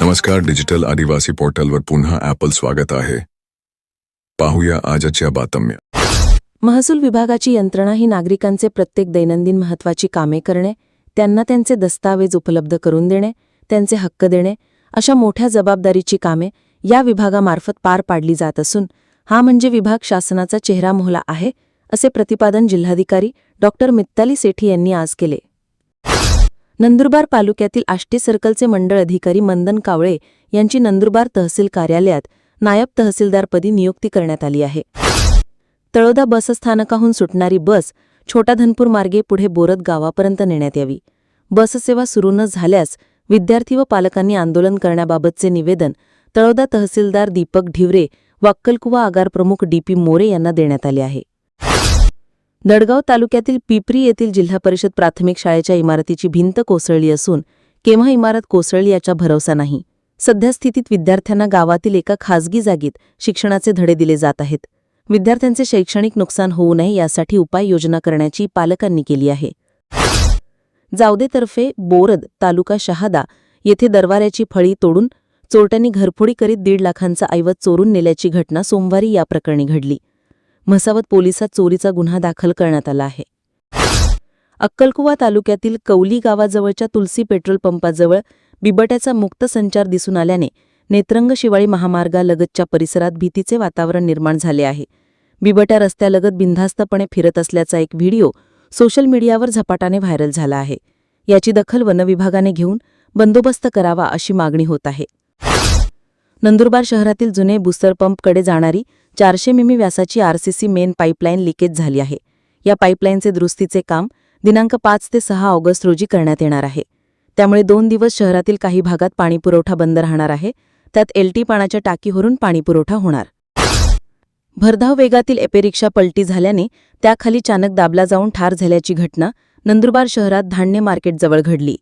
नमस्कार डिजिटल आदिवासी पोर्टलवर पुन्हा ॲपल स्वागत आहे. पाहूया आजच्या बातम्या. महसूल विभागाची यंत्रणा ही नागरिकांचे प्रत्येक दैनंदिन महत्त्वाची कामे करणे त्यांना त्यांचे दस्तावेज उपलब्ध करून देणे त्यांचे हक्क देणे अशा मोठ्या जबाबदारीची कामे या विभागामार्फत पार पाडली जात असून हा म्हणजे विभाग शासनाचा चेहरा मोहला आहे असे प्रतिपादन जिल्हाधिकारी डॉ मित्ताली सेठी यांनी आज केले. नंदुरबार तालुक्यातील आष्टे सर्कलचे मंडळ अधिकारी मंदन कावळे यांची नंदुरबार तहसील कार्यालयात नायब तहसीलदारपदी नियुक्ती करण्यात आली आहे. तळोदा बसस्थानकाहून सुटणारी बस छोटा धनपूर मार्गे पुढे बोरत गावापर्यंत नेण्यात यावी. बससेवा सुरू न झाल्यास विद्यार्थी व पालकांनी आंदोलन करण्याबाबतचे निवेदन तळोदा तहसीलदार दीपक ढिवरे वाक्कलकुवा आगार प्रमुख डी डीपी मोरे यांना देण्यात आले आहे. दडगाव तालुक्यातील पिपरी येथील जिल्हा परिषद प्राथमिक शाळेच्या इमारतीची भिंत कोसळली असून केव्हा इमारत कोसळली याचा भरवसा नाही. सध्या स्थितीत विद्यार्थ्यांना गावातील एका खासगी जागेत शिक्षणाचे धडे दिले जात आहेत. विद्यार्थ्यांचे शैक्षणिक नुकसान होऊ नये यासाठी उपाययोजना करण्याची पालकांनी केली आहे. जावदेतर्फे बोरद तालुका शहादा येथे दरवाऱ्याची फळी तोडून चोरट्यांनी घरफोडी करीत दीड लाखांचा ऐवज चोरून नेल्याची घटना सोमवारी या प्रकरणी घडली. म्हसावत पोलिसात चोरीचा गुन्हा दाखल करण्यात आला आहे. अक्कलकुवा तालुक्यातील कौली गावाजवळच्या तुलसी पेट्रोल पंपाजवळ बिबट्याचा मुक्त संचार दिसून आल्याने नेत्रंग शिवाळी महामार्गालगतच्या परिसरात भीतीचे वातावरण निर्माण झाले आहे. बिबट्या रस्त्यालगत बिनधास्तपणे फिरत असल्याचा एक व्हिडिओ सोशल मीडियावर झपाटाने व्हायरल झाला आहे. याची दखल वनविभागाने घेऊन बंदोबस्त करावा अशी मागणी होत आहे. नंदुरबार शहरातील जुने बुस्तर पंपकडे जाणारी चारशे मिमी व्यासाची आरसीसी मेन पाईपलाईन लिकेज झाली आहे. या पाईपलाईनचे दुरुस्तीचे काम दिनांक पाच ते सहा ऑगस्ट रोजी करण्यात येणार आहे. त्यामुळे दोन दिवस शहरातील काही भागात पाणीपुरवठा बंद राहणार आहे. त्यात एलटी पाण्याच्या टाकीवरून पाणीपुरवठा होणार. भरधाव वेगातील एपेरिक्षा पलटी झाल्याने त्याखाली चानक दाबला जाऊन ठार झाल्याची घटना नंदुरबार शहरात धान्य मार्केटजवळ घडली.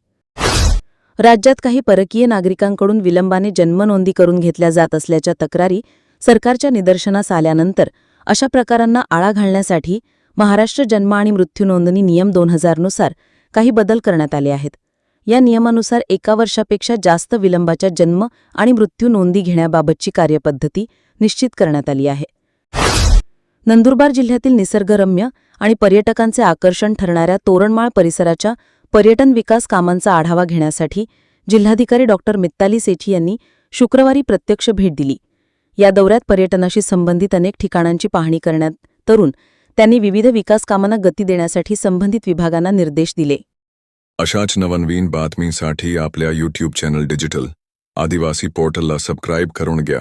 राज्यात काही परकीय नागरिकांकडून विलंबाने जन्मनोंदी करून घेतल्या जात असल्याच्या तक्रारी सरकारच्या निदर्शनास आल्यानंतर अशा प्रकारांना आळा घालण्यासाठी महाराष्ट्र जन्म आणि मृत्यू नोंदणी नियम दोन हजारनुसार काही बदल करण्यात आले आहेत. या नियमानुसार एका वर्षापेक्षा जास्त विलंबाच्या जन्म आणि मृत्यू नोंदी घेण्याबाबतची कार्यपद्धती निश्चित करण्यात आली आहे. नंदुरबार जिल्ह्यातील निसर्गरम्य आणि पर्यटकांचे आकर्षण ठरणाऱ्या तोरणमाळ परिसराच्या पर्यटन विकास कामांचा आढावा घेण्यासाठी जिल्हाधिकारी डॉक्टर मित्ताली सेठी यांनी शुक्रवारी प्रत्यक्ष भेट दिली. या दौऱ्यात पर्यटनाशी संबंधित अनेक ठिकाणांची पाहणी करण्यात तरुण त्यांनी विविध विकास कामांना गती देण्यासाठी संबंधित विभागांना निर्देश दिले. अशाच नवनवीन बातमीसाठी आपल्या यूट्यूब चॅनल डिजिटल आदिवासी पोर्टलला सबस्क्राईब करून घ्या.